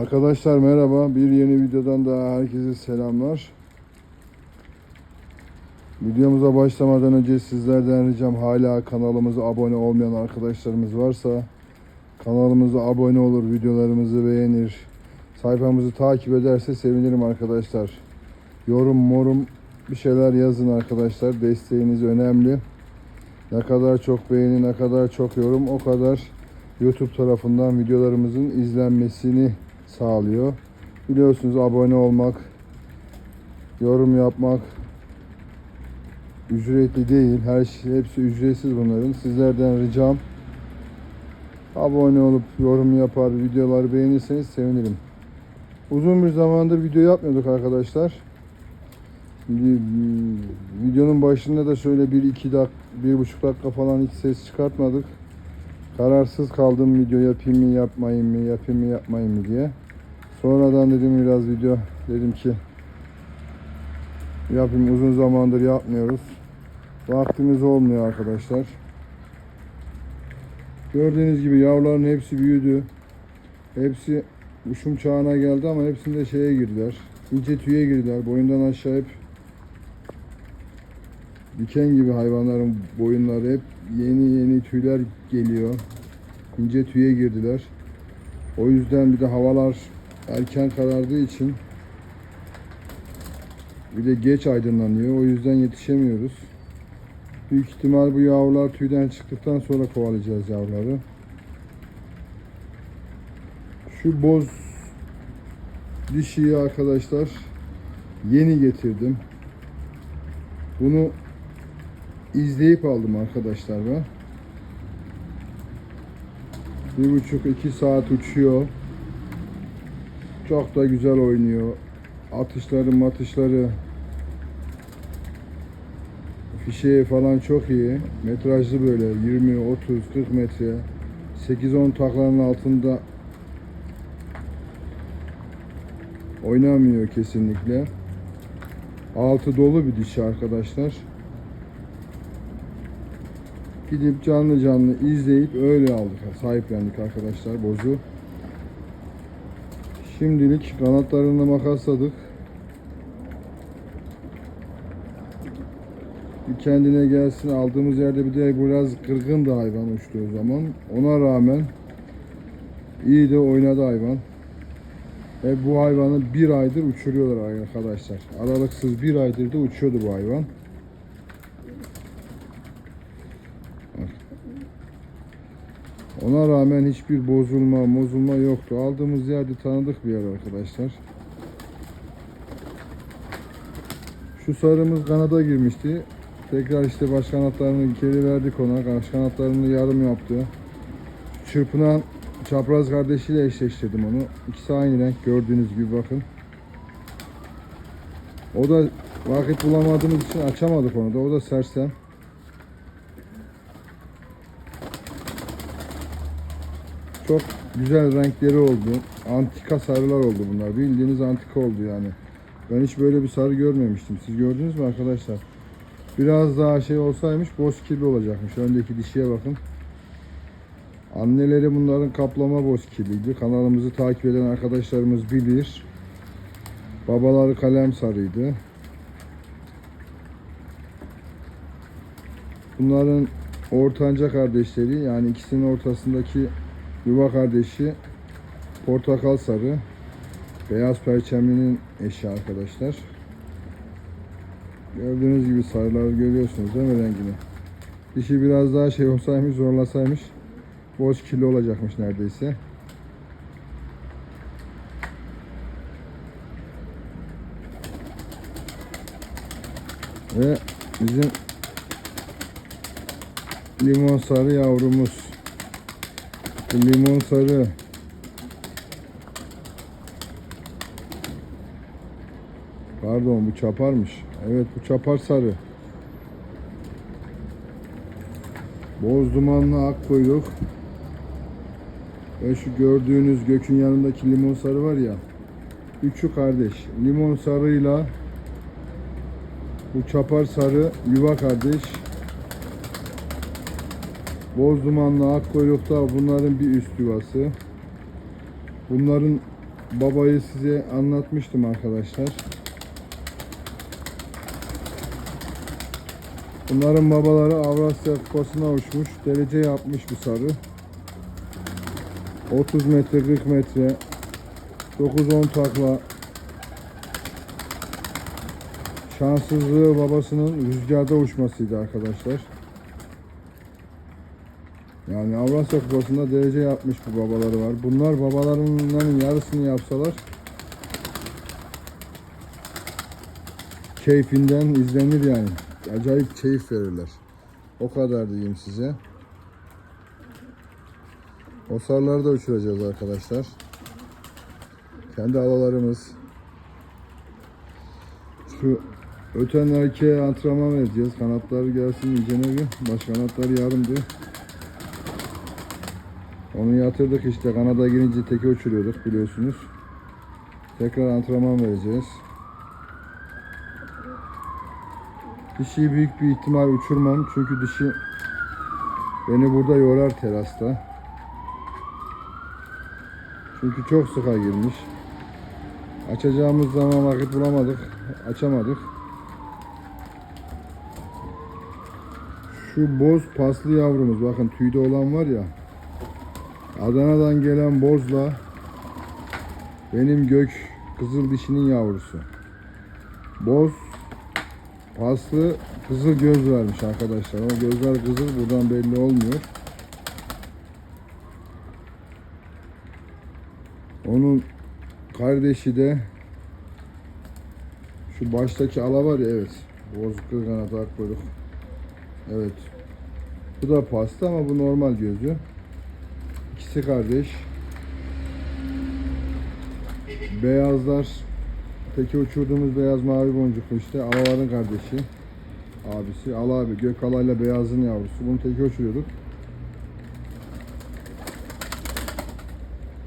Arkadaşlar merhaba. Bir yeni videodan daha herkese selamlar. Videomuza başlamadan önce sizlerden ricam hala kanalımıza abone olmayan arkadaşlarımız varsa kanalımıza abone olur, videolarımızı beğenir, sayfamızı takip ederse sevinirim arkadaşlar. Yorum, morum bir şeyler yazın arkadaşlar. Desteğiniz önemli. Ne kadar çok beğeni, ne kadar çok yorum o kadar YouTube tarafından videolarımızın izlenmesini sağlıyor. Biliyorsunuz abone olmak, yorum yapmak ücretli değil. Her şey hepsi ücretsiz bunların. Sizlerden ricam abone olup yorum yapar, videoları beğenirseniz sevinirim. Uzun bir zamandır video yapmıyorduk arkadaşlar. Şimdi, videonun başında da şöyle bir iki dak, bir buçuk dakika falan hiç ses çıkartmadık. Kararsız kaldım video yapayım mı yapmayayım mı yapayım mı yapmayayım mı diye. Sonradan dedim biraz video dedim ki yapayım uzun zamandır yapmıyoruz. Vaktimiz olmuyor arkadaşlar. Gördüğünüz gibi yavruların hepsi büyüdü. Hepsi uçum çağına geldi ama hepsinde şeye girdiler. İnce tüye girdiler. Boyundan aşağı hep diken gibi hayvanların boyunları hep yeni yeni tüyler geliyor. İnce tüye girdiler. O yüzden bir de havalar erken karardığı için bir de geç aydınlanıyor. O yüzden yetişemiyoruz. Büyük ihtimal bu yavrular tüyden çıktıktan sonra kovalayacağız yavruları. Şu boz dişiyi arkadaşlar yeni getirdim. Bunu izleyip aldım arkadaşlar ben. Bir buçuk iki saat uçuyor. Çok da güzel oynuyor. Atışları matışları fişeği falan çok iyi. Metrajlı böyle 20, 30, 40 metre. 8-10 taklanın altında oynamıyor kesinlikle. Altı dolu bir dişi arkadaşlar. Gidip canlı canlı izleyip öyle aldık. Sahiplendik arkadaşlar bozu. Şimdilik kanatlarını makasladık. Bir kendine gelsin. Aldığımız yerde bir de biraz kırgındı hayvan uçtuğu zaman. Ona rağmen iyi de oynadı hayvan. Ve bu hayvanı bir aydır uçuruyorlar arkadaşlar. Aralıksız bir aydır da uçuyordu bu hayvan. Ona rağmen hiçbir bozulma, mozulma yoktu. Aldığımız yerde tanıdık bir yer arkadaşlar. Şu sarımız kanada girmişti. Tekrar işte baş kanatlarını geri verdik ona. Baş kanatlarını yarım yaptı. Çırpınan çapraz kardeşiyle eşleştirdim onu. İkisi aynı renk gördüğünüz gibi bakın. O da vakit bulamadığımız için açamadık onu da. O da sersem. Çok güzel renkleri oldu. Antika sarılar oldu bunlar. Bildiğiniz antika oldu yani. Ben hiç böyle bir sarı görmemiştim. Siz gördünüz mü arkadaşlar? Biraz daha şey olsaymış boz kirli olacakmış. Öndeki dişiye bakın. Anneleri bunların kaplama boz kirliydi. Kanalımızı takip eden arkadaşlarımız bilir. Babaları kalem sarıydı. Bunların ortanca kardeşleri yani ikisinin ortasındaki yuva kardeşi portakal sarı. Beyaz perçemlinin eşi arkadaşlar. Gördüğünüz gibi sarıları görüyorsunuz değil mi rengini? Dişi biraz daha şey olsaymış zorlasaymış boz kirli olacakmış neredeyse. Ve bizim limon sarı yavrumuz. Limon sarı. Pardon bu çaparmış. Evet bu çapar sarı. Boz dumanlı ak kuyruk. Ve şu gördüğünüz gökün yanındaki limon sarı var ya. Üçü kardeş. Limon sarıyla bu çapar sarı yuva kardeş. Boz dumanlı ak kuyrukta bunların bir üst yuvası. Bunların babayı size anlatmıştım arkadaşlar. Bunların babaları Avrasya Kupası'na uçmuş. Derece yapmış bu sarı. 30 metre 40 metre 9-10 takla şanssızlığı babasının rüzgarda uçmasıydı arkadaşlar. Yani Avrasya Kupası'nda derece yapmış bu babaları var. Bunlar babalarının yarısını yapsalar keyfinden izlenir yani. Acayip keyif verirler. O kadar diyeyim size. O sarıları da uçuracağız arkadaşlar. Kendi alalarımız. Şu öten erkeğe antrenman vereceğiz. Kanatları gelsin iyicene bir. Baş kanatları yarımdı. Onu yatırdık işte. Kanada girince teke uçuruyorduk biliyorsunuz. Tekrar antrenman vereceğiz. Dişiyi büyük bir ihtimal uçurmam. Çünkü dişi beni burada yorar terasta. Çünkü çok sıka girmiş. Açacağımız zaman vakit bulamadık. Açamadık. Şu boz paslı yavrumuz bakın tüyde olan var ya. Adana'dan gelen bozla benim gök kızıl dişinin yavrusu. Boz paslı kızıl göz vermiş arkadaşlar. O gözler kızıl buradan belli olmuyor. Onun kardeşi de şu baştaki ala var ya evet. Bozuk kırganat ak kuyruk. Evet. Bu da pasta ama bu normal gözü. İkisi kardeş. Beyazlar teki uçurduğumuz beyaz mavi boncuklu işte alaların kardeşi. Abisi. Ala abi. Gök alayla beyazın yavrusu. Bunu teki uçuruyorduk.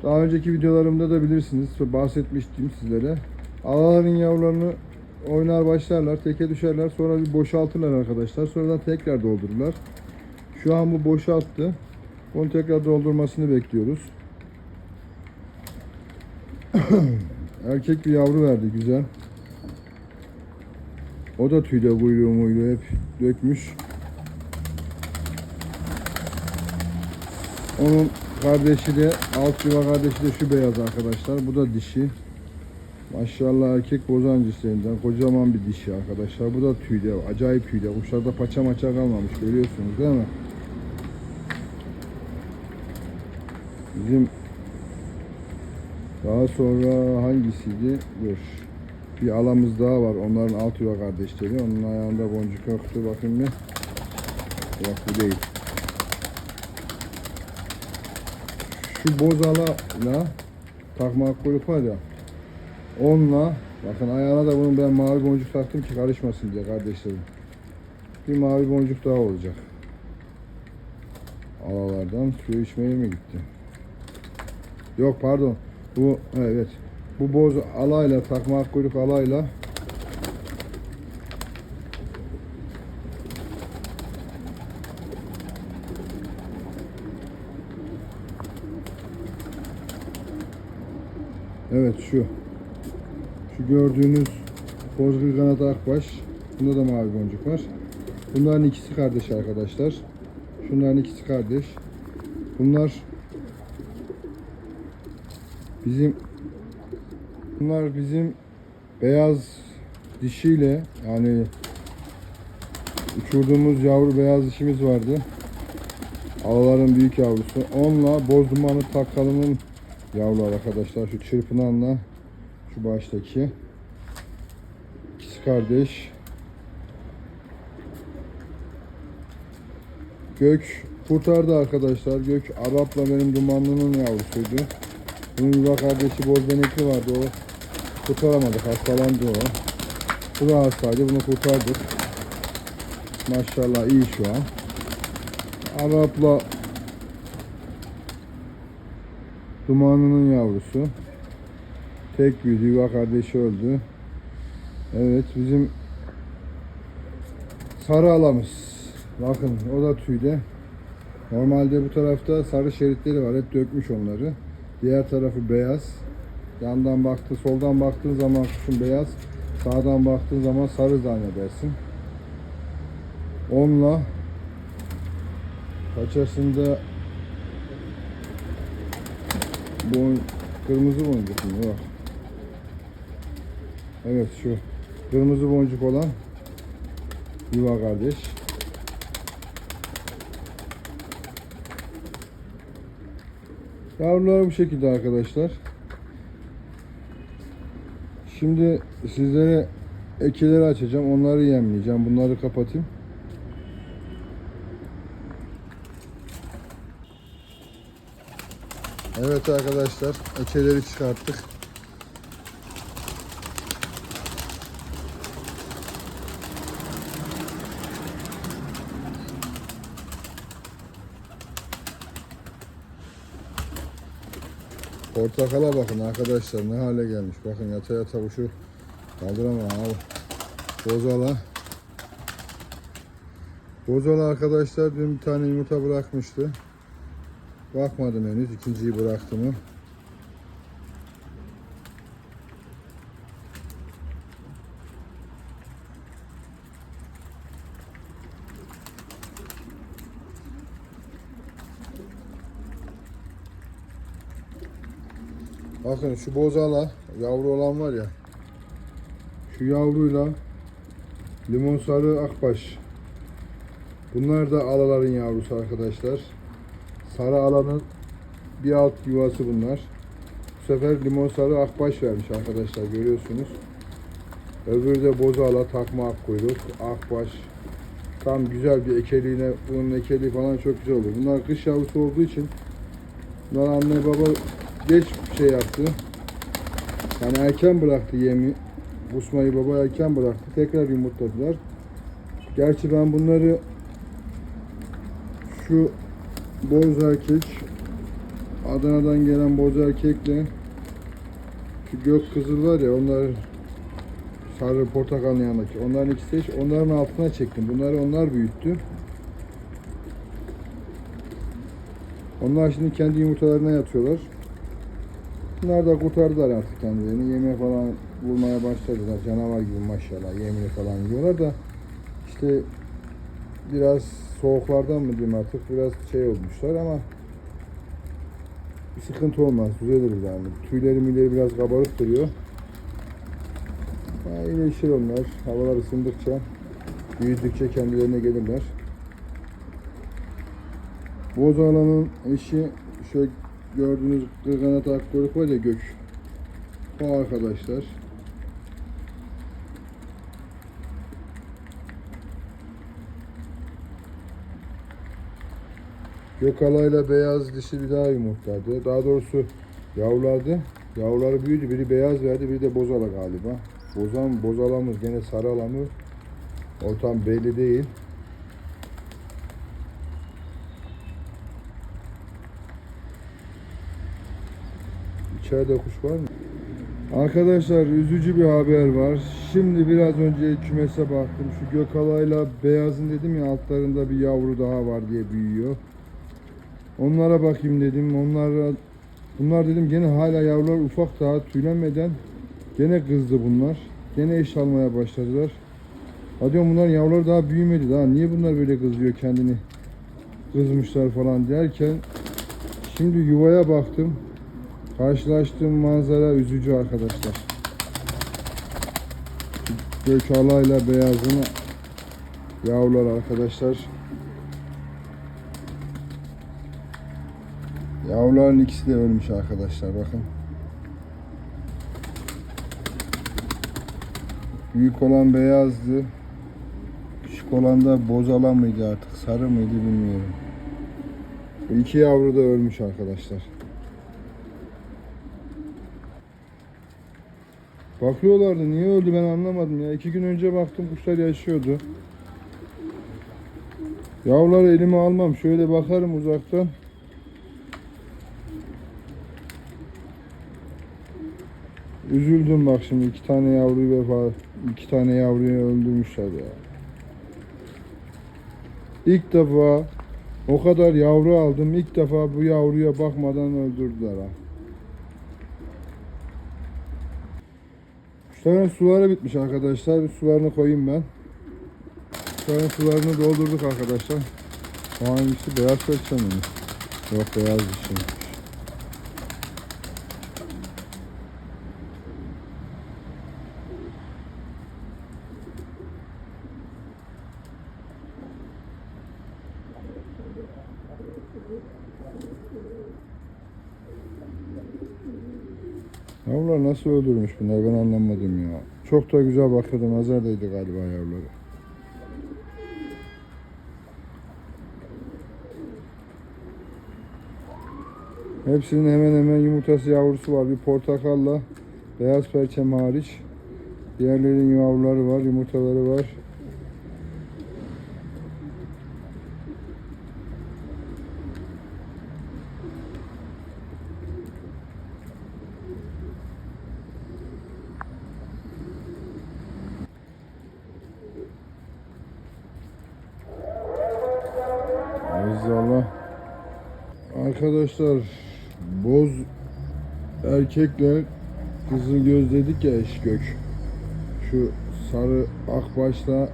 Daha önceki videolarımda da bilirsiniz. Bahsetmiştim sizlere. Alaların yavrularını oynar başlarlar. Teke düşerler. Sonra bir boşaltırlar arkadaşlar. Sonradan tekrar doldururlar. Şu an bu boşalttı. Onu tekrar doldurmasını bekliyoruz. Erkek bir yavru verdi güzel. O da tüyde kuyruğu muyruğu hep dökmüş. Onun kardeşi de alt yuva kardeşi de şu beyaz arkadaşlar. Bu da dişi. Maşallah erkek bozancısından kocaman bir dişi arkadaşlar. Bu da tüyde acayip tüyde. Kuşlarda paça maça kalmamış görüyorsunuz değil mi? Bizim daha sonra hangisiydi? Dur. Bir alamız daha var. Onların alt yuva kardeşleri. Onun ayağında boncuk yoktu. Bakın bir. Yok bu değil. Şu bozala takma kuyruk var ya. Onunla bakın ayağına da bunun ben mavi boncuk taktım ki karışmasın diye kardeşlerim. Bir mavi boncuk daha olacak. Alalardan suyu içmeye mi gitti? Yok pardon. Bu evet. Bu boz alayla takma kuyruk alayla Evet şu. Şu gördüğünüz bozgül kanat akbaş. Bunda da mavi boncuk var. Bunların ikisi kardeş arkadaşlar. Şunların ikisi kardeş. Bunlar bizim bunlar bizim beyaz dişiyle yani uçurduğumuz yavru beyaz dişimiz vardı. Alaların büyük yavrusu. Onunla boz dumanı takalının yavrular arkadaşlar. Şu çırpınanla şu baştaki ikisi kardeş. Gök kurtardı arkadaşlar. Gök Arap'la benim dumanlının yavrusuydu. Bunun kardeşi boz benekli vardı o. Kurtaramadık hastalandı o. Bu da hastaydı bunu kurtardık. Maşallah iyi şu an. Arap'la Dumanının yavrusu. Tek büyüdü. Yuva kardeşi öldü. Evet bizim sarı alamız. Bakın o da tüyde. Normalde bu tarafta sarı şeritleri var. Hep dökmüş onları. Diğer tarafı beyaz. Yandan baktı, soldan baktığın zaman kuşun beyaz, sağdan baktığın zaman sarı zannedersin. Onunla paçasında bu kırmızı boncuk mu? Bak. Evet şu kırmızı boncuk olan yuva kardeş. Yavrular bu şekilde arkadaşlar. Şimdi sizlere ekeleri açacağım. Onları yemleyeceğim. Bunları kapatayım. Evet arkadaşlar. Ekeleri çıkarttık. Portakala bakın arkadaşlar ne hale gelmiş. Bakın yata yata kuşu kaldıramam abi. Bozala. Bozala arkadaşlar dün bir tane yumurta bırakmıştı. Bakmadım henüz ikinciyi bıraktı mı. Bakın şu bozala yavru olan var ya. Şu yavruyla limon sarı akbaş. Bunlar da alaların yavrusu arkadaşlar. Sarı alanın bir alt yuvası bunlar. Bu sefer limon sarı akbaş vermiş arkadaşlar görüyorsunuz. Öbürü de bozala takma ak kuyruk, akbaş. Tam güzel bir ekeliğine, bunun ekeliği falan çok güzel olur. Bunlar kış yavrusu olduğu için bunlar anne baba geç şey yaptı. Yani erken bıraktı yemi. Busmayı baba erken bıraktı. Tekrar yumurtladılar. Gerçi ben bunları şu boz erkek Adana'dan gelen boz erkekle şu gök kızıl var ya onlar sarı portakalın yanındaki onların ikisi eş onların altına çektim. Bunları onlar büyüttü. Onlar şimdi kendi yumurtalarına yatıyorlar. Bunlar da kurtardılar artık kendilerini. Yeme falan bulmaya başladılar. Canavar gibi maşallah. Yemini falan yiyorlar da işte biraz soğuklardan mı diyeyim artık biraz şey olmuşlar ama bir sıkıntı olmaz. Düzelir yani. Tüyleri mileri biraz kabarık duruyor. Ha, iyileşir onlar. Havalar ısındıkça büyüdükçe kendilerine gelirler. Bozağlanın eşi şöyle gördüğünüz kırganat akkuyruk var ya gök. O arkadaşlar. Gökalayla beyaz dişi bir daha yumurtladı. Daha doğrusu yavrulardı. Yavruları büyüdü. Biri beyaz verdi, biri de bozala galiba. Bozan, bozalamız gene sarı alamı. O tam belli değil. İçeride kuş var mı? Arkadaşlar üzücü bir haber var. Şimdi biraz önce kümese baktım. Şu gökalayla beyazın dedim ya altlarında bir yavru daha var diye büyüyor. Onlara bakayım dedim. Onlara bunlar dedim gene hala yavrular ufak daha tüylenmeden gene kızdı bunlar. Gene eş almaya başladılar. Ha diyorum bunlar yavrular daha büyümedi daha. Niye bunlar böyle kızıyor kendini? Kızmışlar falan derken şimdi yuvaya baktım. Karşılaştığım manzara üzücü arkadaşlar. Gökalayla beyazın yavrular arkadaşlar. Yavruların ikisi de ölmüş arkadaşlar bakın. Büyük olan beyazdı. Küçük olan da bozala mıydı artık sarı mıydı bilmiyorum. İki yavru da ölmüş arkadaşlar. Bakıyorlardı niye öldü ben anlamadım ya. İki gün önce baktım kuşlar yaşıyordu. Yavruları elime almam. Şöyle bakarım uzaktan. Üzüldüm bak şimdi iki tane yavruyu vefa iki tane yavruyu öldürmüşler ya. İlk defa o kadar yavru aldım. ilk defa bu yavruya bakmadan öldürdüler ha. Kuşların suları bitmiş arkadaşlar. Bir sularını koyayım ben. Kuşların sularını doldurduk arkadaşlar. O hangisi? Beyaz perçem mi? Yok beyaz bir şey. Yavrular nasıl öldürmüş bunlar ben anlamadım ya. Çok da güzel bakıyordu nazar değdi galiba yavruları. Hepsinin hemen hemen yumurtası yavrusu var. Bir portakalla beyaz perçem hariç. Diğerlerinin yavruları var, yumurtaları var. Arkadaşlar boz erkekle kızıl göz dedik ya eş gök. Şu sarı akbaşla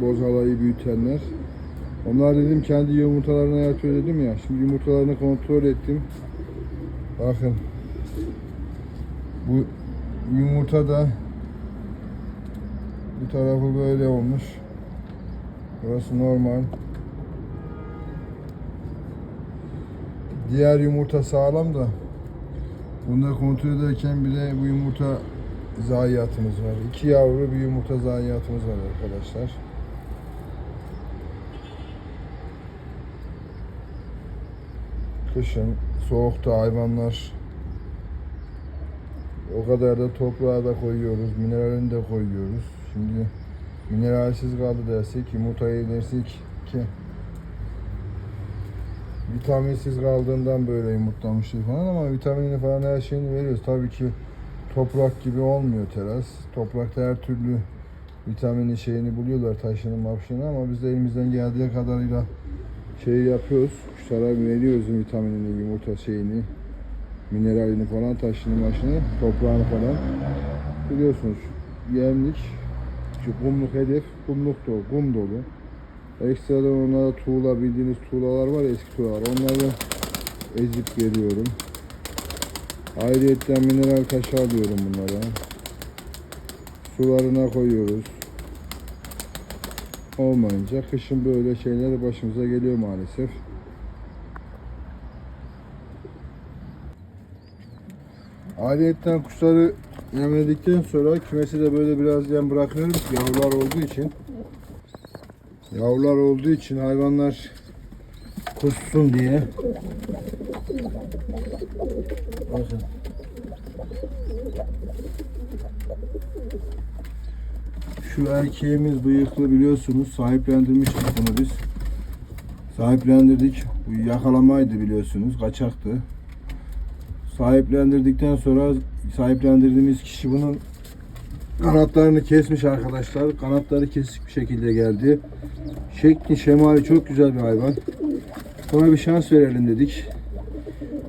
boz halayı büyütenler. Onlar dedim kendi yumurtalarına yatıyor dedim ya. Şimdi yumurtalarını kontrol ettim. Bakın. Bu yumurta da bu tarafı böyle olmuş. Burası normal. Diğer yumurta sağlam da bunları kontrol ederken bir de bu yumurta zayiatımız var. İki yavru bir yumurta zayiatımız var arkadaşlar. Kışın soğukta hayvanlar o kadar da toprağa da koyuyoruz, mineralini de koyuyoruz. Şimdi mineralsiz kaldı dersek, yumurtayı dersek ki vitaminsiz kaldığından böyle yumurtlamıştır falan ama vitamini falan her şeyini veriyoruz. Tabii ki toprak gibi olmuyor teras. Toprakta her türlü vitamini şeyini buluyorlar taşını mapşını ama biz de elimizden geldiği kadarıyla şey yapıyoruz. Kuşlara veriyoruz vitaminini, yumurta şeyini, mineralini falan, taşını maşını, toprağını falan. Biliyorsunuz yemlik, şu kumluk hedef, kumluk dolu, kum dolu. Ekstradan onlara tuğla bildiğiniz tuğlalar var eski tuğlalar. Onları ezip veriyorum. Ayrıyetten mineral taşı alıyorum bunlara. Sularına koyuyoruz. Olmayınca kışın böyle şeyler başımıza geliyor maalesef. Ayrıyetten kuşları yemledikten sonra kümesi de böyle biraz yem bırakıyorum yavrular olduğu için. Yavrular olduğu için hayvanlar kussun diye. Bakın. Şu erkeğimiz bıyıklı biliyorsunuz sahiplendirmiştik bunu biz. Sahiplendirdik. Bu yakalamaydı biliyorsunuz. Kaçaktı. Sahiplendirdikten sonra sahiplendirdiğimiz kişi bunun kanatlarını kesmiş arkadaşlar. Kanatları kesik bir şekilde geldi. Şekli şemali çok güzel bir hayvan. Ona bir şans verelim dedik.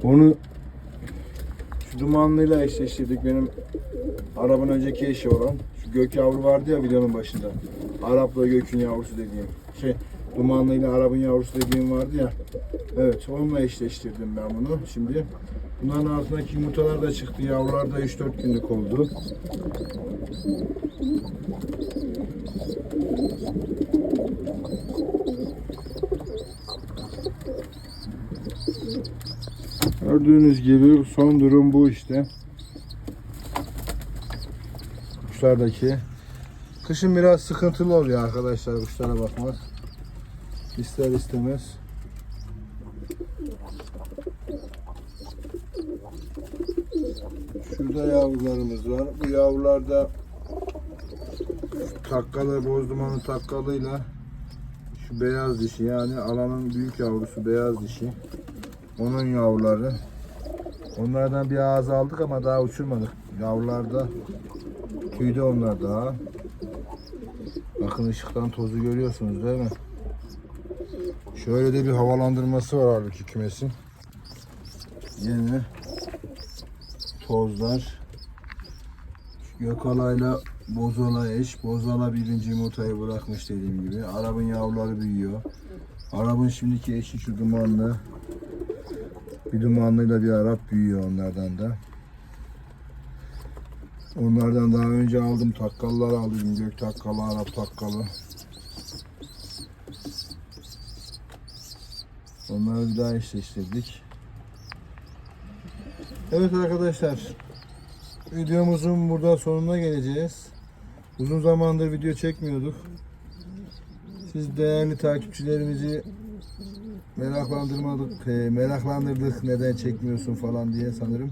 Onu şu dumanlıyla eşleştirdik benim arabanın önceki eşi olan. Şu gök yavru vardı ya videonun başında. Arap'la gökün yavrusu dediğim. Şey dumanlıyla Arap'ın yavrusu dediğim vardı ya. Evet onunla eşleştirdim ben bunu. Şimdi bunların altındaki yumurtalar da çıktı. Yavrular da 3-4 günlük oldu. Gördüğünüz gibi son durum bu işte. Kuşlardaki. Kışın biraz sıkıntılı oluyor arkadaşlar kuşlara bakmak. İster istemez. Şurada yavrularımız var. Bu yavrularda takkalı, bozdumanın takkalıyla şu beyaz dişi yani alanın büyük yavrusu beyaz dişi. Onun yavruları. Onlardan bir ağız aldık ama daha uçurmadık. Yavrularda tüyde onlar daha. Bakın ışıktan tozu görüyorsunuz değil mi? Şöyle de bir havalandırması var halbuki kümesin. Yine tozlar. Gökalay'la Bozala eş. Bozala birinci yumurtayı bırakmış dediğim gibi. Arap'ın yavruları büyüyor. Arap'ın şimdiki eşi şu dumanlı. Bir dumanlıyla bir Arap büyüyor onlardan da. Onlardan daha önce aldım takkallar aldım. Gök takkalı, Arap takkalı. Onları bir daha eşleştirdik. Evet arkadaşlar. Videomuzun burada sonuna geleceğiz. Uzun zamandır video çekmiyorduk. Siz değerli takipçilerimizi meraklandırmadık, e, meraklandırdık neden çekmiyorsun falan diye sanırım.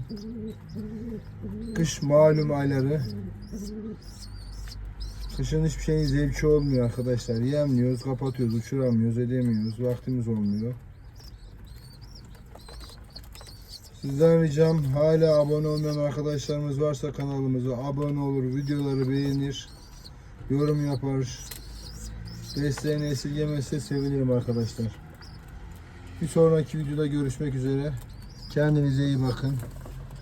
Kış malum ayları. Kışın hiçbir şeyin zevki olmuyor arkadaşlar. Yiyemiyoruz, kapatıyoruz, uçuramıyoruz, edemiyoruz. Vaktimiz olmuyor. Sizden ricam hala abone olmayan arkadaşlarımız varsa kanalımıza abone olur, videoları beğenir, yorum yapar. Desteğini esirgemezse sevinirim arkadaşlar. Bir sonraki videoda görüşmek üzere. Kendinize iyi bakın.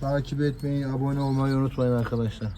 Takip etmeyi, abone olmayı unutmayın arkadaşlar.